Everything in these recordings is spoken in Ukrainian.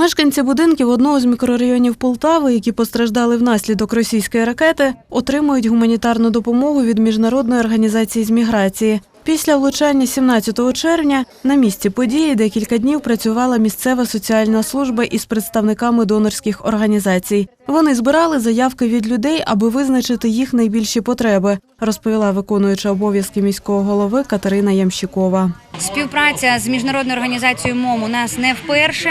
Мешканці будинків одного з мікрорайонів Полтави, які постраждали внаслідок російської ракети, отримують гуманітарну допомогу від міжнародної організації з міграції. Після влучання 17 червня на місці події декілька днів працювала місцева соціальна служба із представниками донорських організацій. Вони збирали заявки від людей, аби визначити їх найбільші потреби, розповіла виконуюча обов'язки міського голови Катерина Ямщикова. Співпраця з міжнародною організацією МОМ у нас не вперше.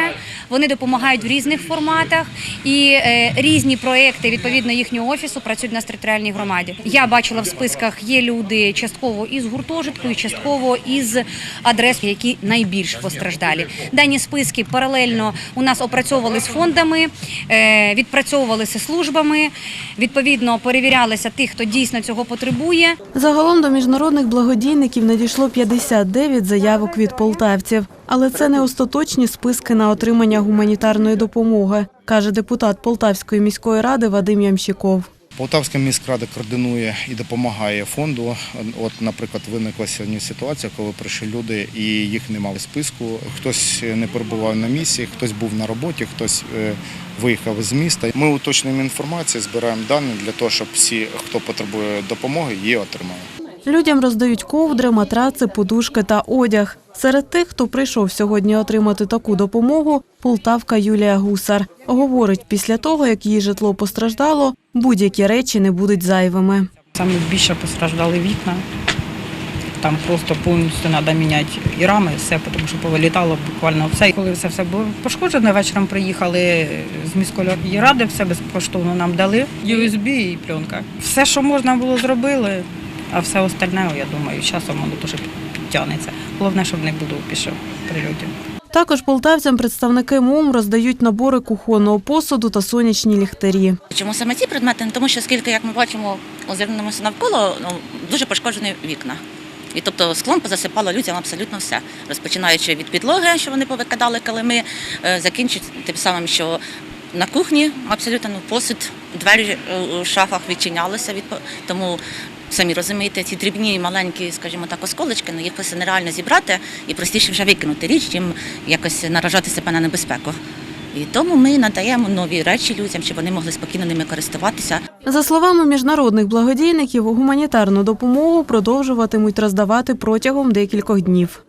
Вони допомагають в різних форматах і е, різні проекти відповідно їхнього офісу працюють на територіальній громаді. Я бачила в списках є люди частково із гуртожитку, і частково із адрес, які найбільш постраждалі. Дані списки паралельно у нас опрацьовували з фондами, е, відпрацьовувалися службами. Відповідно, перевірялися тих, хто дійсно цього потребує. Загалом до міжнародних благодійників надійшло 59 заявок від полтавців. Але це не остаточні списки на отримання гуманітарної допомоги, каже депутат Полтавської міської ради Вадим Ямщиков. Полтавська міськрада координує і допомагає фонду. От, наприклад, виникла сьогодні ситуація, коли прийшли люди і їх немає в списку. Хтось не перебував на місці, хтось був на роботі, хтось е, виїхав з міста. Ми уточнюємо інформацію, збираємо дані для того, щоб всі, хто потребує допомоги, її отримали. Людям роздають ковдри, матраци, подушки та одяг. Серед тих, хто прийшов сьогодні отримати таку допомогу, полтавка Юлія Гусар. Говорить, після того, як її житло постраждало, будь-які речі не будуть зайвими. Саме більше постраждали вікна. Там просто повністю треба міняти і рами, все, тому що повилітало буквально все. І коли це все було пошкоджено, вечором приїхали з міської ради, все безкоштовно нам дали. USB і пленка. Все, що можна було, зробили, а все остальне, я думаю, часом воно дуже підтягнеться. Головне, щоб не було пішов прильотів. Також полтавцям представники МОМ роздають набори кухонного посуду та сонячні ліхтарі. Чому саме ці предмети? Тому що скільки, як ми бачимо, озирнемося навколо, ну, дуже пошкоджені вікна. І тобто склом позасипало людям абсолютно все, розпочинаючи від підлоги, що вони повикидали килими, е, закінчуючи тим самим, що на кухні абсолютно ну, посуд, двері е, у шафах відчинялися. Від, тому самі розумієте, ці дрібні маленькі, скажімо так, осколочки, ну їх просто нереально зібрати і простіше вже викинути річ, чим якось наражати себе на небезпеку. І тому ми надаємо нові речі людям, щоб вони могли спокійно ними користуватися. За словами міжнародних благодійників, гуманітарну допомогу продовжуватимуть роздавати протягом декількох днів.